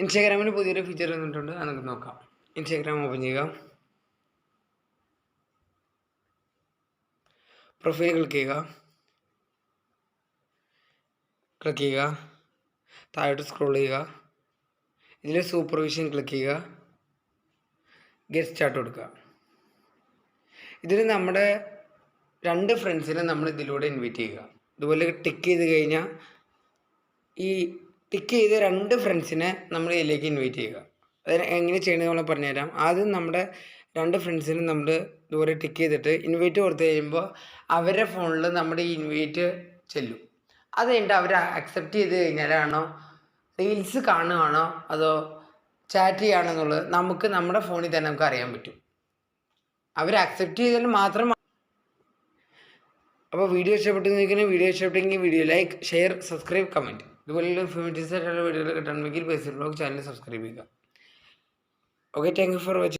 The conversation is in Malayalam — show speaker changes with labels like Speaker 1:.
Speaker 1: ഇൻസ്റ്റാഗ്രാമിന് പുതിയൊരു ഫീച്ചർ വന്നിട്ടുണ്ട്. അത് നമുക്ക് നോക്കാം. ഇൻസ്റ്റാഗ്രാം ഓപ്പൺ ചെയ്യുക. പ്രൊഫൈൽ ക്ലിക്ക് ചെയ്യുക. ക്ലിക്ക് ചെയ്യുക. താഴോട്ട് സ്ക്രോൾ ചെയ്യുക. ഇതിൽ സൂപ്പർവിഷൻ ക്ലിക്ക് ചെയ്യുക. ഗെറ്റ് സ്റ്റാർട്ട് കൊടുക്കുക. ഇതിൽ നമ്മുടെ രണ്ട് ഫ്രണ്ട്സിനെ നമ്മൾ ഇതിലൂടെ ഇൻവൈറ്റ് ചെയ്യുക. ഇതുപോലെ ടിക്ക് ചെയ്ത് കഴിഞ്ഞാൽ ഈ ടിക്ക് ചെയ്ത രണ്ട് ഫ്രണ്ട്സിനെ നമ്മൾ ഇതിലേക്ക് ഇൻവൈറ്റ് ചെയ്യുക. അത് എങ്ങനെ ചെയ്യണമെന്ന് നമ്മൾ പറഞ്ഞുതരാം. ആദ്യം നമ്മുടെ രണ്ട് ഫ്രണ്ട്സിനും നമ്മൾ ദൂരെ ടിക്ക് ചെയ്തിട്ട് ഇൻവൈറ്റ് കൊടുത്തു കഴിയുമ്പോൾ അവരുടെ ഫോണിൽ നമ്മുടെ ഈ ഇൻവൈറ്റ് ചെല്ലും. അത് കഴിഞ്ഞിട്ട് അവർ അക്സെപ്റ്റ് ചെയ്ത് കഴിഞ്ഞാലാണോ റീൽസ് കാണുകയാണോ അതോ ചാറ്റ് ചെയ്യുകയാണോ എന്നുള്ളത് നമുക്ക് നമ്മുടെ ഫോണിൽ തന്നെ നമുക്ക് അറിയാൻ പറ്റും. അവർ അക്സെപ്റ്റ് ചെയ്താൽ മാത്രം അപ്പോൾ വീഡിയോ ഇഷ്ടപ്പെട്ടു നിൽക്കുന്ന വീഡിയോ ഇഷ്ടപ്പെട്ടെങ്കിൽ video like share subscribe comment ഇതുപോലുള്ള ഇൻഫോർമേറ്റീവ്സ് ആയിട്ടുള്ള വീഡിയോകൾ കിട്ടണമെങ്കിൽ ബേസിൽ ബ്ലോഗ് ചാനൽ സബ്സ്ക്രൈബ് ചെയ്യുക. Okay thank you for watching